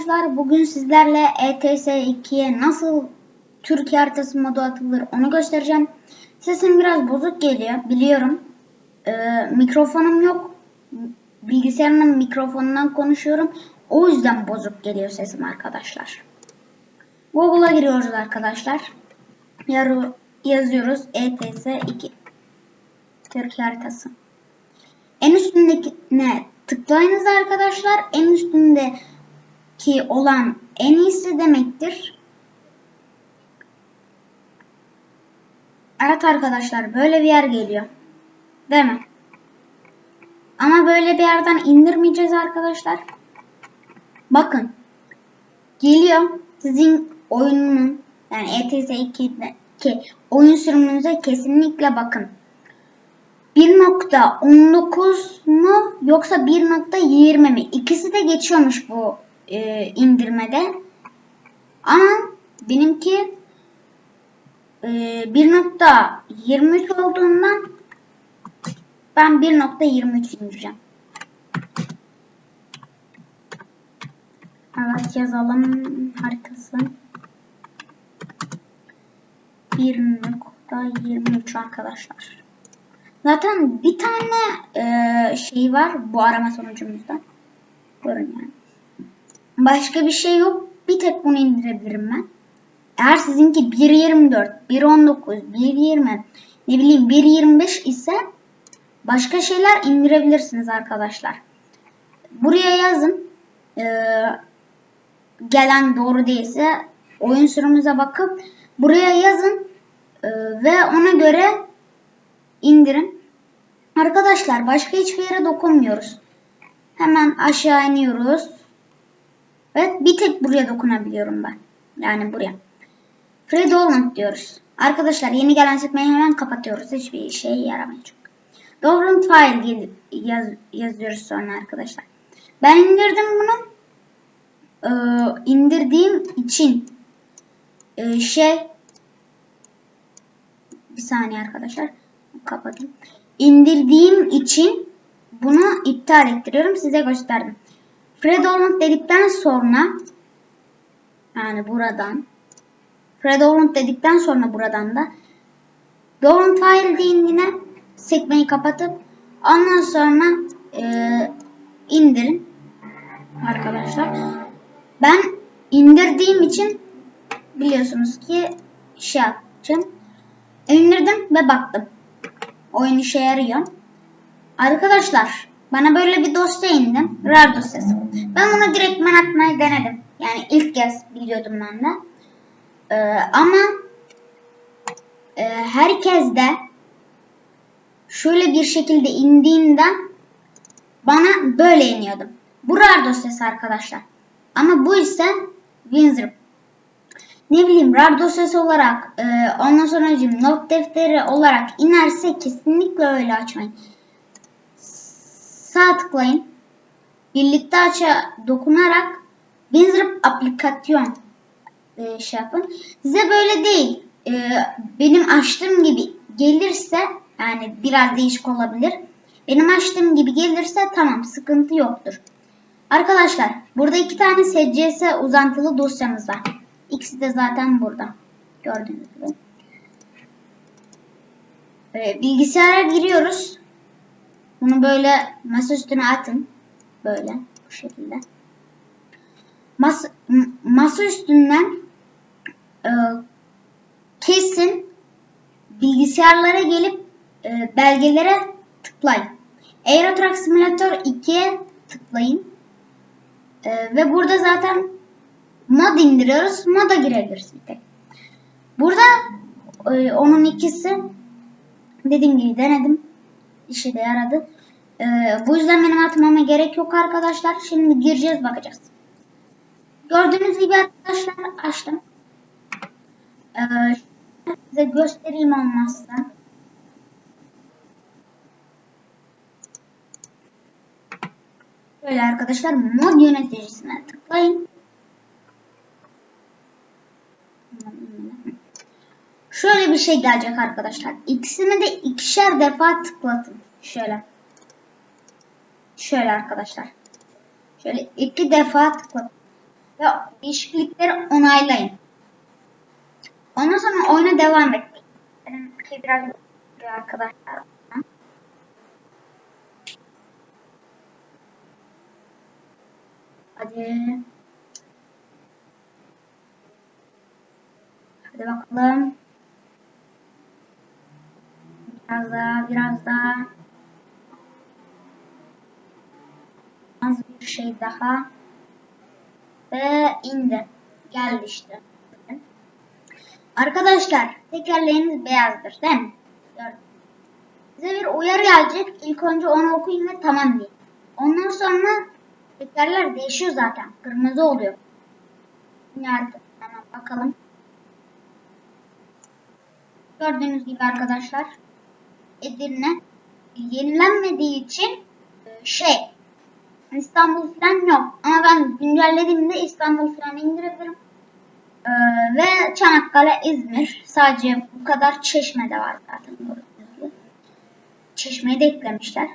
arkadaşlar. Bugün sizlerle ETS 2'ye nasıl Türkiye haritası modu atılır onu göstereceğim. Sesim biraz bozuk geliyor biliyorum. Ee, mikrofonum yok. Bilgisayarımın mikrofonundan konuşuyorum. O yüzden bozuk geliyor sesim arkadaşlar. Google'a giriyoruz arkadaşlar. Yarı yazıyoruz ETS 2. Türkiye haritası. En üstündekine tıklayınız arkadaşlar. En üstündeki olan en iyisi demektir. Evet arkadaşlar böyle bir yer geliyor. Değil mi? Ama böyle bir yerden indirmeyeceğiz arkadaşlar. Bakın. Geliyor. Sizin oyunun yani ETS 2'deki oyun sürümünüze kesinlikle bakın. 1.19 mu yoksa 1.20 mi? İkisi de geçiyormuş bu e, indirmede. Ama benimki e, 1.23 olduğundan ben 1.23 indireceğim. Evet yazalım haritası. 1.23 arkadaşlar. Zaten bir tane e, şey var bu arama sonucumuzda. Görün yani. Başka bir şey yok. Bir tek bunu indirebilirim ben. Eğer sizinki 1.24, 1.19, 1.20 ne bileyim 1.25 ise başka şeyler indirebilirsiniz arkadaşlar. Buraya yazın. Ee, gelen doğru değilse oyun sürümüze bakıp buraya yazın ee, ve ona göre indirin. Arkadaşlar başka hiçbir yere dokunmuyoruz. Hemen aşağı iniyoruz. Evet bir tek buraya dokunabiliyorum ben. Yani buraya. Free Download diyoruz. Arkadaşlar yeni gelen sekmeyi hemen kapatıyoruz. Hiçbir şey yaramayacak. Download file yaz, yazıyoruz sonra arkadaşlar. Ben indirdim bunu. Ee, indirdiğim için e, şey bir saniye arkadaşlar kapatayım. İndirdiğim için bunu iptal ettiriyorum. Size gösterdim. Download dedikten sonra yani buradan Download dedikten sonra buradan da Download file deyin yine sekmeyi kapatıp ondan sonra e, indirin arkadaşlar. Ben indirdiğim için biliyorsunuz ki şey yapacağım. İndirdim ve baktım. Oyun işe yarıyor. Arkadaşlar bana böyle bir dosya indim. RAR dosyası. Ben bunu direkt ben atmayı denedim. Yani ilk kez biliyordum ben de. Ee, ama e, herkes de şöyle bir şekilde indiğinden bana böyle iniyordum. Bu RAR dosyası arkadaşlar. Ama bu ise WinZip. Ne bileyim RAR dosyası olarak e, ondan sonra not defteri olarak inerse kesinlikle öyle açmayın. Sağ tıklayın. Birlikte aça dokunarak WinZip aplikasyon e, şey yapın. Size böyle değil. E, benim açtığım gibi gelirse yani biraz değişik olabilir. Benim açtığım gibi gelirse tamam sıkıntı yoktur. Arkadaşlar burada iki tane SCS uzantılı dosyamız var. İkisi de zaten burada. Gördüğünüz gibi. Ee, bilgisayara giriyoruz. Bunu böyle masa üstüne atın. Böyle bu şekilde. Mas masa üstünden e, kesin bilgisayarlara gelip e, belgelere tıklayın. Euro Truck Simulator 2'ye tıklayın. E, ve burada zaten mod indiriyoruz. Moda girebiliriz bir tek. Burada e, onun ikisi dediğim gibi denedim. İşe yaradı. E, bu yüzden benim atmama gerek yok arkadaşlar. Şimdi gireceğiz bakacağız. Gördüğünüz gibi arkadaşlar açtım. E, size göstereyim olmazsa. Böyle arkadaşlar mod yöneticisine tıklayın. Şöyle bir şey gelecek arkadaşlar. İkisini de ikişer defa tıklatın. Şöyle. Şöyle arkadaşlar. Şöyle iki defa tıklatın. ve değişiklikleri onaylayın. Ondan sonra oyuna devam etmeyin. Benimki biraz bekliyor arkadaşlar. Hadi. Hadi bakalım. Biraz daha, biraz daha. Bir şey daha. Ve indi. Geldi işte. Arkadaşlar tekerleğiniz beyazdır değil mi? Gördüm. Size bir uyarı gelecek. İlk önce onu okuyun ve tamam deyin. Ondan sonra tekerler değişiyor zaten. Kırmızı oluyor. Nerede? Hemen bakalım. Gördüğünüz gibi arkadaşlar Edirne yenilenmediği için e, şey İstanbul falan yok. Ama ben güncellediğimde İstanbul falan indirebilirim. Ee, ve Çanakkale, İzmir. Sadece bu kadar Çeşme'de var zaten. Çeşme'yi de eklemişler.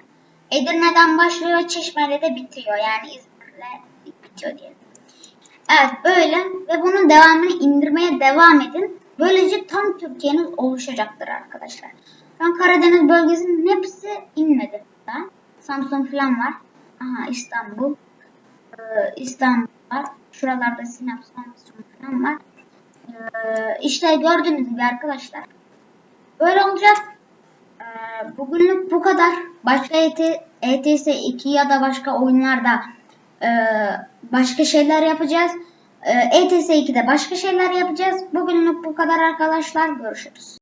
Edirne'den başlıyor, Çeşme'de de bitiyor. Yani İzmir'le bitiyor diye. Evet böyle ve bunun devamını indirmeye devam edin. Böylece tam Türkiye'niz oluşacaktır arkadaşlar. An Karadeniz bölgesinin hepsi inmedi. daha. Samsun falan var. Aha İstanbul. Ee, İstanbul var. Şuralarda Sinop, Samsun falan var. Ee, işte gördüğünüz gibi arkadaşlar. Böyle olacak. Ee, bugünlük bu kadar. Başka ET, ETS 2 ya da başka oyunlarda e, başka şeyler yapacağız. E, ETS 2'de başka şeyler yapacağız. Bugünlük bu kadar arkadaşlar. Görüşürüz.